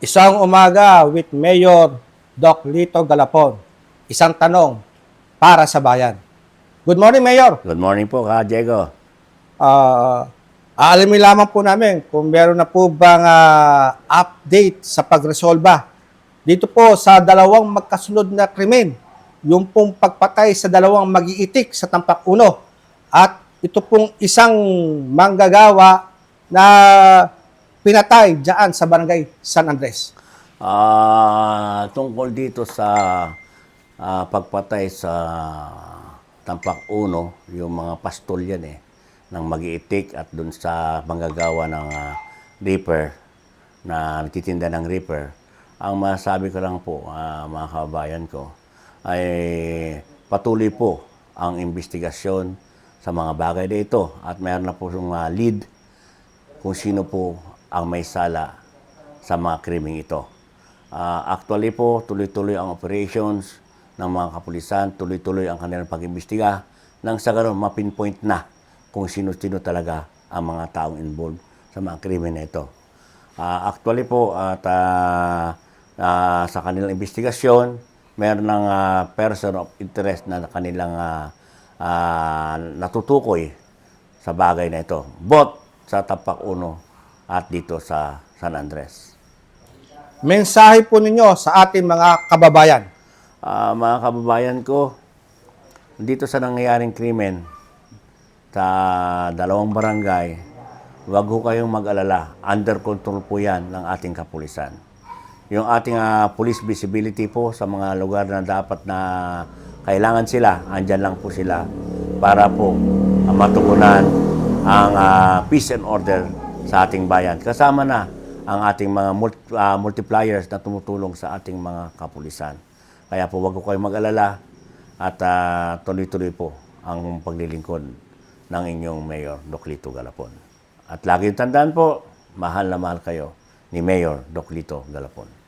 Isang umaga with Mayor Doc Lito Galapon. Isang tanong para sa bayan. Good morning, Mayor. Good morning po, Ka Diego. Ah, aalamin lamang po namin kung meron na po bang ah, update sa pagresolba dito po sa dalawang magkasunod na krimen. Yung pong pagpatay sa dalawang magiitik sa Tampak Uno at ito pong isang manggagawa na pinatay diyan sa barangay San Andres. Ah, tungkol dito sa ah, pagpatay sa Tampak Uno, yung mga pastol yan eh, ng magiitik at dun sa manggagawa ng ah, reaper, na nagtitinda ng reaper. Ang masabi ko lang po, ah, mga kababayan ko, ay patuloy po ang investigasyon sa mga bagay na ito at mayroon na po yung ah, lead kung sino po ang may sala sa mga krimeng ito. Ah, actually po, tuloy-tuloy ang operations ng mga kapulisan, tuloy-tuloy ang kanilang pag-imbestiga nang sa ganun mapinpoint na kung sino-sino talaga ang mga taong involved sa mga krimen na ito. Ah, actually po, at ah, ah, sa kanilang investigasyon, meron ng ah, person of interest na kanilang ah, ah, natutukoy sa bagay na ito. Both sa Tapak Uno at dito sa San Andres. Mensahe po ninyo sa ating mga kababayan. Ah, mga kababayan ko, dito sa nangyayaring krimen sa dalawang barangay, huwag ho kayong mag-alala. Under control po yan ng ating kapulisan. Yung ating ah, police visibility po sa mga lugar na dapat na kailangan sila, andyan lang po sila para po ah, matugunan ang ah, peace and order sa ating bayan. Kasama na ang ating mga mul- ah, multipliers na tumutulong sa ating mga kapulisan. Kaya po wag ko kayong mag-alala at ah, tuloy-tuloy po ang paglilingkod ng inyong Mayor Doclito Galapon. At laging tandaan po, mahal na mahal kayo ni Mayor Doclito Galapon.